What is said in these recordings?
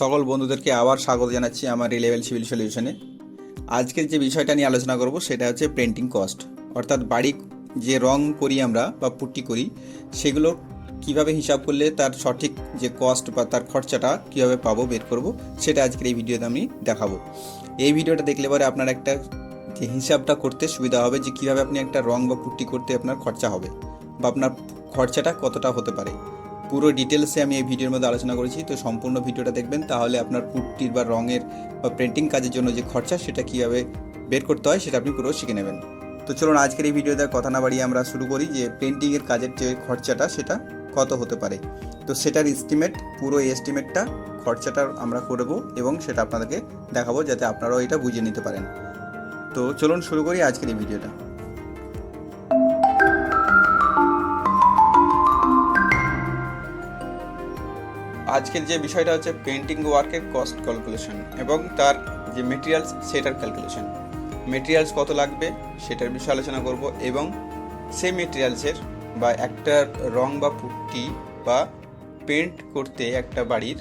সকল বন্ধুদেরকে আবার স্বাগত জানাচ্ছি আমার রিলেভেল সিভিল সলিউশনে আজকের যে বিষয়টা নিয়ে আলোচনা করব সেটা হচ্ছে পেন্টিং কস্ট অর্থাৎ বাড়ি যে রং করি আমরা বা পুট্টি করি, সেগুলো কীভাবে হিসাব করলে তার সঠিক যে কস্ট বা তার খরচাটা কীভাবে পাবো বের করব, সেটা আজকের এই ভিডিওতে আমি দেখাবো। এই ভিডিওটা দেখলে পরে আপনার একটা যে হিসাবটা করতে সুবিধা হবে যে কীভাবে আপনি একটা রং বা পুট্টি করতে আপনার খরচা হবে বা আপনার খরচাটা কতটা হতে পারে। পুরো ডিটেলসে আমি এই ভিডিওর মধ্যে আলোচনা করেছি। তো সম্পূর্ণ ভিডিওটা দেখবেন, তাহলে আপনার পুট্টির বা রঙের বা প্রিন্টিং কাজের জন্য যে খরচা, সেটা কীভাবে বের করতে হয়, সেটা আপনি পুরো শিখে নেবেন। তো চলুন, আজকের এই ভিডিওতে কথা না বাড়িয়ে আমরা শুরু করি যে পেন্টিংয়ের কাজের যে খরচাটা, সেটা কত হতে পারে। তো সেটার এস্টিমেট পুরো এস্টিমেটটা খরচাটা আমরা করব এবং সেটা আপনাদেরকে দেখাবো যাতে আপনারাও এটা বুঝে নিতে পারেন। তো চলুন শুরু করি আজকের এই ভিডিওটা আজকের যে বিষয়টা হচ্ছে পেন্টিং ওয়ার্কের কস্ট ক্যালকুলেশন এবং তার যে মেটেরিয়ালস সেটার ক্যালকুলেশন মেটেরিয়ালস কত লাগবে, সেটার বিষয়ে আলোচনা করব এবং সেই মেটেরিয়ালসের বা একটা রং বা পুট্টি বা পেন্ট করতে একটা বাড়ির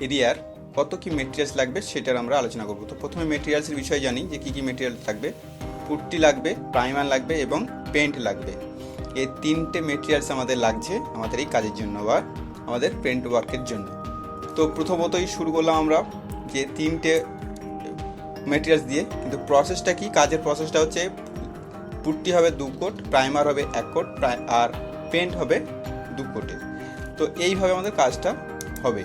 এরিয়ার কত কি মেটেরিয়ালস লাগবে, সেটার আমরা আলোচনা করব। তো প্রথমে মেটেরিয়ালসের বিষয়ে জানি যে কী কী মেটেরিয়ালস লাগবে। পুট্টি লাগবে প্রাইমার লাগবে এবং পেন্ট লাগবে। এই তিনটে মেটেরিয়ালস আমাদের লাগছে আমাদের এই কাজের জন্য বা আমাদের পেন্ট ওয়ার্কের জন্য। তো প্রথমতই শুরু করলাম আমরা যে তিনটে মেটেরিয়ালস দিয়ে, কিন্তু প্রসেসটা কি? কাজের প্রসেসটা হচ্ছে পুট্টি হবে দু কোট প্রাইমার হবে এক কোট আর পেন্ট হবে দু কোটে। তো এইভাবে আমাদের কাজটা হবে।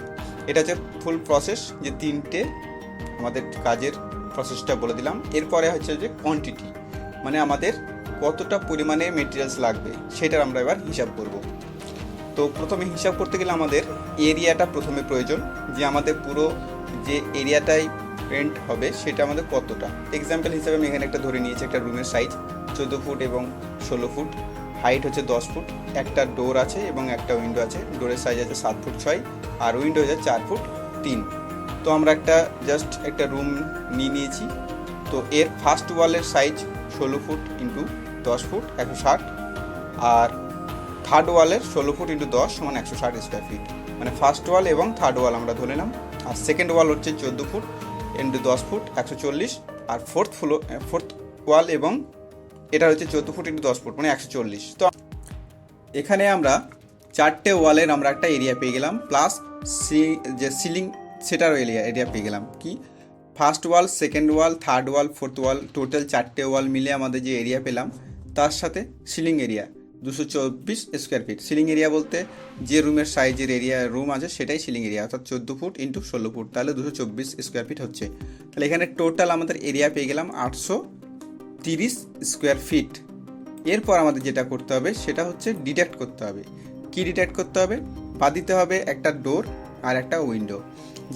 এটা হচ্ছে ফুল প্রসেস যে তিনটে আমাদের কাজের প্রসেসটা বলে দিলাম। এরপরে হচ্ছে যে কোয়ান্টিটি মানে আমাদের কতটা পরিমাণে মেটেরিয়ালস লাগবে, সেটার আমরা এবার হিসাব করব। তো প্রথমে হিসাব করতে গেলে আমাদের এরিয়াটা প্রথমে প্রয়োজন, যে আমাদের পুরো যে এরিয়াটাই পেন্ট হবে সেটা আমাদের কতটা। এক্সাম্পল হিসাবে আমি এখানে একটা ধরে নিয়েছি, একটা রুমের সাইজ চোদ্দ ফুট এবং ষোলো ফুট। হাইট হচ্ছে দশ ফুট। একটা ডোর আছে এবং একটা উইন্ডো আছে। ডোরের সাইজ আছে সাত ফুট ছয় আর উইন্ডো হচ্ছে চার ফুট তিন। তো আমরা একটা জাস্ট একটা রুম নিয়ে নিয়েছি। তো এর ফার্স্ট ওয়ালের সাইজ ষোলো ফুট ইন্টু দশ ফুট, একশো ষাট। আর থার্ড ওয়ালের ষোলো ফুট ইন্টু দশ সমান একশো ষাট স্কোয়ার ফিট মানে ফার্স্ট ওয়াল এবং থার্ড ওয়াল আমরা ধরে নিলাম। আর সেকেন্ড ওয়াল হচ্ছে চোদ্দ ফুট ইন্টু দশ ফুট একশো চল্লিশ। আর ফোর্থ ফ্লো ফোর্থ ওয়াল এবং এটা হচ্ছে চোদ্দ ফুট ইন্টু দশ ফুট মানে একশো চল্লিশ। তো এখানে আমরা চারটে ওয়ালের আমরা একটা এরিয়া পেয়ে গেলাম প্লাস সি, যে সিলিং সেটারও এরিয়া এরিয়া পেয়ে গেলাম। কি? First wall second wall third wall fourth wall total চারটে ওয়াল মিলে আমাদের যে এরিয়া পেলাম, তার সাথে সিলিং এরিয়া দুশো চব্বিশ স্কোয়ার ফিট সিলিং এরিয়া বলতে যে রুমের সাইজের এরিয়া রুম আছে, সেটাই সিলিং এরিয়া অর্থাৎ চোদ্দ ফুট ইন্টু ষোলো ফুট। তাহলে দুশো চব্বিশ স্কোয়ার ফিট হচ্ছে। তাহলে এখানে টোটাল আমাদের এরিয়া পেয়ে গেলাম আটশো তিরিশ স্কোয়ার ফিট এরপর আমাদের যেটা করতে হবে, সেটা হচ্ছে ডিটেক্ট করতে হবে। কি ডিটেক্ট করতে হবে? বা দিতে হবে একটা ডোর আর একটা উইন্ডো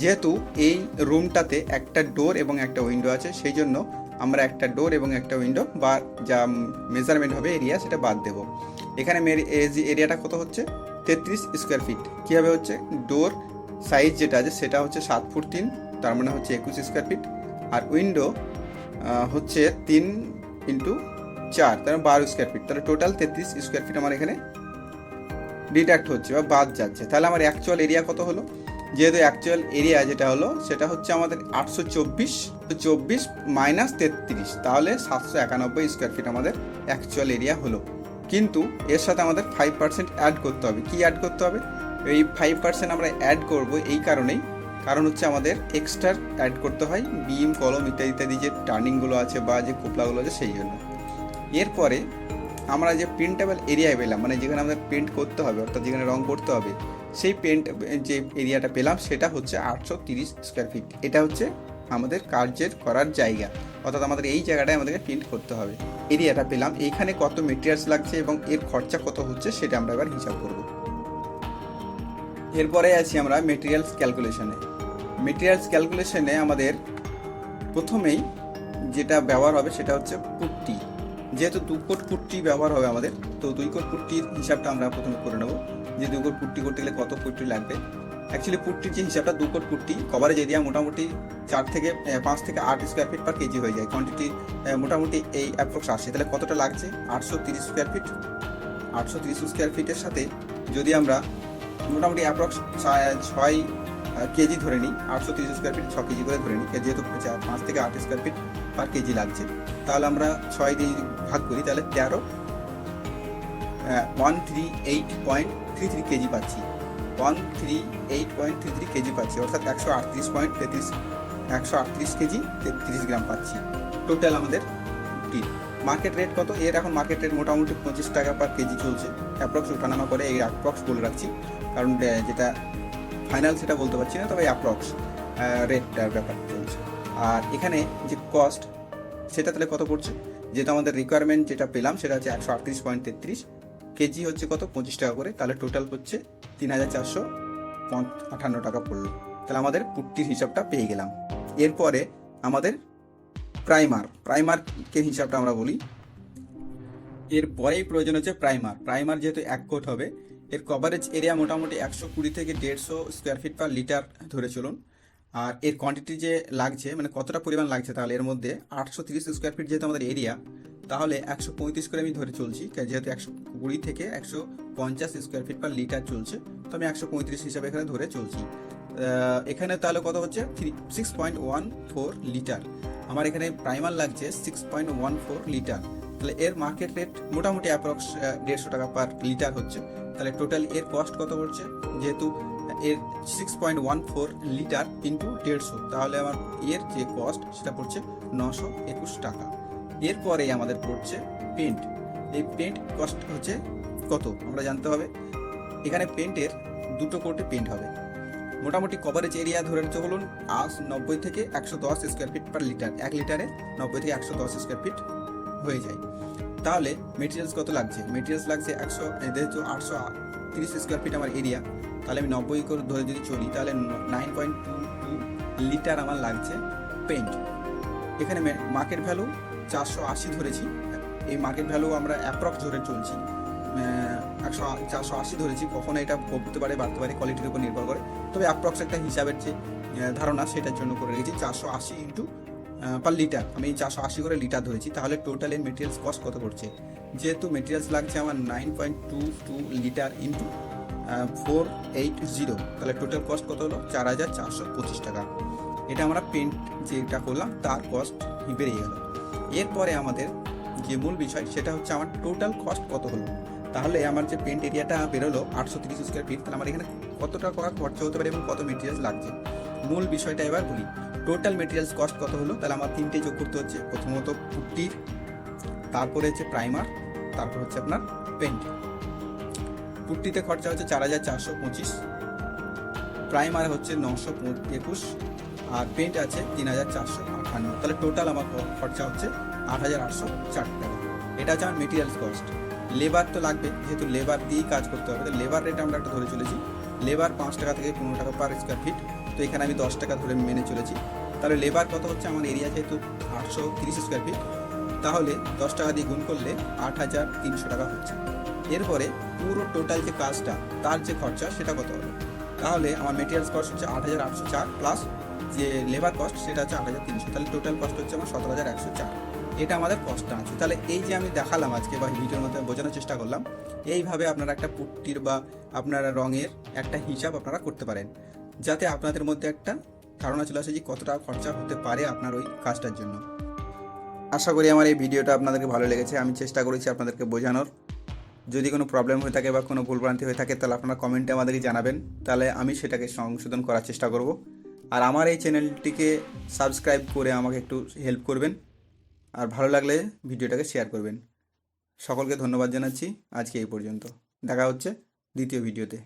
যেহেতু এই রুমটাতে একটা ডোর এবং একটা উইন্ডো আছে, সেই জন্য আমরা একটা ডোর এবং একটা উইন্ডো বা যা মেজারমেন্ট হবে এরিয়া সেটা বাদ দেব। এখানে এরিয়াটা কত হচ্ছে? তেত্রিশ স্কোয়ার ফিট কীভাবে হচ্ছে? ডোর সাইজ যেটা আছে, সেটা হচ্ছে সাত ফুট তিন, তার মানে হচ্ছে একুশ স্কোয়ার ফিট আর উইন্ডো হচ্ছে তিন ইন্টু চার, তার মানে বারো স্কোয়ার ফিট তাহলে টোটাল তেত্রিশ স্কোয়ার ফিট আমার এখানে ডিডাক্ট হচ্ছে বা বাদ যাচ্ছে। তাহলে আমার অ্যাকচুয়াল এরিয়া কত হলো? যেহেতু অ্যাকচুয়াল এরিয়া যেটা হলো, সেটা হচ্ছে আমাদের আটশো চব্বিশ চব্বিশ মাইনাস তেত্রিশ, তাহলে সাতশো একানব্বই স্কোয়ার ফিট আমাদের অ্যাকচুয়াল এরিয়া হলো। কিন্তু এর সাথে আমাদের ফাইভ পার্সেন্ট অ্যাড করতে হবে। কি অ্যাড করতে হবে? এই ফাইভ পার্সেন্ট আমরা অ্যাড করব এই কারণেই। কারণ হচ্ছে আমাদের এক্সট্রা অ্যাড করতে হয় বিম কলম ইত্যাদি ইত্যাদি যে টার্নিংগুলো আছে বা যে কোপলাগুলো আছে সেই জন্য। এরপরে আমরা যে প্রিন্টেবল এরিয়ায় পেলাম মানে যেখানে আমাদের পেন্ট করতে হবে, অর্থাৎ যেখানে রং করতে হবে, সেই পেন্ট যে এরিয়াটা পেলাম, সেটা হচ্ছে আটশো তিরিশ স্কোয়ার ফিট এটা হচ্ছে আমাদের কার্যের করার জায়গা। অর্থাৎ আমাদের এই জায়গাটায় আমাদেরকে প্রিন্ট করতে হবে। এরিয়াটা পেলাম। এইখানে কত মেটেরিয়ালস লাগছে এবং এর খরচা কত হচ্ছে সেটা আমরা এবার হিসাব করব। এরপরে আছি আমরা মেটেরিয়ালস ক্যালকুলেশনে মেটেরিয়ালস ক্যালকুলেশনে আমাদের প্রথমেই যেটা ব্যবহার হবে সেটা হচ্ছে পুট্টি। যেহেতু দু কোট পুট্টি ব্যবহার হবে আমাদের, তো দুই কোট পুট্টির হিসাবটা আমরা প্রথমে করে নেব। যে দু কোট পুট্টি করতে গেলে কত পুট্টি লাগবে অ্যাকচুয়ালি পুট্টির যে হিসাবটা দু কোট পুট্টি কভারেজ এরিয়া মোটামুটি চার থেকে পাঁচ থেকে আট স্কোয়ার ফিট পার কেজি হয়ে যায়। কোয়ান্টিটি মোটামুটি এই অ্যাপ্রক্স আসে তাহলে কতটা লাগছে? আটশো তিরিশ স্কোয়ার ফিট আটশো তিরিশ স্কোয়ার ফিটের সাথে যদি আমরা মোটামুটি অ্যাপ্রক্স ছয় কেজি ধরে নিই, আটশো তিরিশ স্কোয়ার ফিট ছ কেজি করে ধরে নিই যেহেতু পাঁচ থেকে আট স্কোয়ার ফিট পার কেজি লাগছে। তাহলে আমরা ছয় দিয়ে ভাগ করি, তাহলে তেরো one three eight point three three KG পাচ্ছি। One three eight point three three KG পাচ্ছি, অর্থাৎ একশো আটত্রিশ পয়েন্ট তেত্রিশ, একশো আটত্রিশ কেজি তেত্রিশ গ্রাম পাচ্ছি। টোটাল আমাদের টির মার্কেট রেট কত? এর এখন মার্কেট রেট মোটামুটি পঁচিশ টাকা পার কেজি চলছে। অ্যাপ্রক্স ওঠানামা করে এই অ্যাপ্রক্স বলে রাখছি। কারণ যেটা ফাইনাল সেটা বলতে পারছি না, তবে অ্যাপ্রক্স রেটটার ব্যাপার চলছে। আর এখানে যে কস্ট সেটা তাহলে কত পড়ছে? যেটা আমাদের রিকোয়ারমেন্ট যেটা পেলাম, সেটা হচ্ছে একশো আটত্রিশ পয়েন্ট তেত্রিশ কেজি হচ্ছে কত? পঁচিশ টাকা করে। তাহলে টোটাল হচ্ছে তিন হাজার চারশো আঠান্ন টাকা পড়ল। তাহলে আমাদের পুট্টির হিসাবটা পেয়ে গেলাম। এরপরে আমাদের প্রাইমার প্রাইমারকে হিসাবটা আমরা বলি? এরপরেই প্রয়োজন হচ্ছে প্রাইমার প্রাইমার যেহেতু এক কোট হবে, এর কভারেজ এরিয়া মোটামুটি একশো কুড়ি থেকে দেড়শো স্কোয়ার ফিট পার লিটার ধরে চলুন। আর এর কোয়ান্টিটি যে লাগছে মানে কতটা পরিমাণ লাগছে তাহলে এর মধ্যে আটশো তিরিশ স্কোয়ার ফিট যেহেতু আমাদের এরিয়া তাহলে একশো পঁয়ত্রিশ করে আমি ধরে চলছি যেহেতু একশো কুড়ি থেকে একশো পঞ্চাশ স্কোয়ার ফিট পার লিটার চলছে, তো আমি একশো পঁয়ত্রিশ হিসাবে এখানে ধরে চলছি। এখানে তাহলে কত হচ্ছে? Three six point one four litre আমার এখানে প্রাইমার লাগছে six point one four litre তাহলে এর মার্কেট রেট মোটামুটি অ্যাপ্রক্স দেড়শো টাকা পার লিটার হচ্ছে। তাহলে টোটাল এর কস্ট কত পড়ছে? যেহেতু এর six point one four litre into দেড়শো। তাহলে আমার এর যে কস্ট সেটা পড়ছে নশো একুশ টাকা। এরপরে আমাদের পড়ছে পেন্ট এই পেন্ট কস্ট হচ্ছে কত? আমরা জানতে হবে। এখানে পেন্টের দুটো কোটে পেন্ট হবে। মোটামুটি কভারেজ এরিয়া ধরে চলুন আশ নব্বই থেকে একশো দশ স্কোয়ার ফিট পার লিটার এক লিটারে নব্বই থেকে একশো দশ স্কোয়ার ফিট হয়ে যায়। তাহলে মেটেরিয়ালস কত লাগছে? মেটেরিয়ালস লাগছে একশো যেহেতু আটশো তিরিশ স্কোয়ার ফিট আমার এরিয়া তাহলে আমি নব্বই করে ধরে যদি চলি, তাহলে nine point two two litre আমার লাগছে পেন্ট এখানে মার্কেট ভ্যালু চারশো আশি ধরেছি। এই মার্কেট ভ্যালু আমরা অ্যাপ্রক্স ধরে চলছি। একশো চারশো আশি ধরেছি। কখনো এটা কমতে পারে, বাড়তে পারে কোয়ালিটির উপর নির্ভর করে। তবে অ্যাপ্রক্স একটা হিসাবের যে ধারণা সেটার জন্য করে রেখেছি। চারশো আশি ইন্টু পার লিটার আমি চারশো আশি করে লিটার ধরেছি। তাহলে টোটাল এর মেটেরিয়ালস কস্ট কত পড়ছে? যেহেতু মেটেরিয়ালস লাগছে আমার nine point two two litre into four eight zero তাহলে টোটাল কস্ট কত হলো? চার হাজার চারশো পঁচিশ টাকা। এটা আমরা পেন্ট যেটা করলাম, তার কস্ট বেড়ে গেল। এরপরে আমাদের যে মূল বিষয়, সেটা হচ্ছে আমার টোটাল কস্ট কত হলো? তাহলে আমার যে পেন্ট এরিয়াটা বেরোলো, আটশো তিরিশ স্কোয়ার ফিট তাহলে আমার এখানে কত টাকা খরচা হতে পারে এবং কত মেটেরিয়ালস লাগছে? মূল বিষয়টা এবার বলি। টোটাল মেটেরিয়ালস কস্ট কত হলো? তাহলে আমার তিনটে যোগ করতে হচ্ছে। প্রথমত পুট্টির তারপরে হচ্ছে প্রাইমার তারপর হচ্ছে আপনার পেন্ট পুট্টিতে খরচা হচ্ছে চার হাজার চারশো পঁচিশ। প্রাইমার হচ্ছে নশো একুশ, আর পেন্ট আছে তিন হাজার চারশো আটান্ন তাহলে টোটাল আমার খরচা হচ্ছে আট হাজার আটশো চার টাকা। এটা হচ্ছে আমার মেটেরিয়ালস কস্ট লেবার তো লাগবে, যেহেতু লেবার দিয়েই কাজ করতে হবে, তো লেবার রেট আমরা একটা ধরে চলেছি। লেবার পাঁচ টাকা থেকে পনেরো টাকা পার স্কোয়ার ফিট তো এখানে আমি দশ টাকা ধরে মেনে চলেছি। তাহলে লেবার কত হচ্ছে? আমার এরিয়া যেহেতু আটশো তিরিশ স্কোয়ার ফিট তাহলে দশ টাকা দিয়ে গুণ করলে আট হাজার তিনশো টাকা হচ্ছে। এরপরে পুরো টোটাল যে কাজটা, তার যে খরচা, সেটা কত হলো তাহলে আমার মেটেরিয়ালস কস্ট হচ্ছে আট হাজার আটশো চার প্লাস যে লেবার কস্ট সেটা হচ্ছে আট হাজার তিনশো। তাহলে টোটাল কস্ট হচ্ছে আমার সতেরো হাজার একশো চার। এটা আমাদের কস্টটা আছে। তাহলে এই যে আমি দেখালাম আজকে বা ভিডিওর মধ্যে বোঝানোর চেষ্টা করলাম, এইভাবে আপনারা একটা পুট্টির বা আপনারা রঙের একটা হিসাব আপনারা করতে পারেন। যাতে আপনাদের মধ্যে একটা ধারণা চলে আসে যে কত টাকা খরচা হতে পারে আপনার ওই কাজটার জন্য। আশা করি আমার এই ভিডিওটা আপনাদেরকে ভালো লেগেছে। আমি চেষ্টা করেছি আপনাদেরকে বোঝানোর। যদি কোনো প্রবলেম হয়ে থাকে বা কোনো ভুলভ্রান্তি হয়ে থাকে, তাহলে আপনারা কমেন্টে আমাদেরকে জানাবেন। তাহলে আমি সেটাকে সংশোধন করার চেষ্টা করব। আর আমার এই চ্যানেলটিকে সাবস্ক্রাইব করে আমাকে একটু হেল্প করবেন। আর ভালো লাগলে ভিডিওটাকে শেয়ার করবেন। সকলকে ধন্যবাদ জানাচ্ছি। আজকে এই পর্যন্ত। দেখা হচ্ছে দ্বিতীয় ভিডিওতে।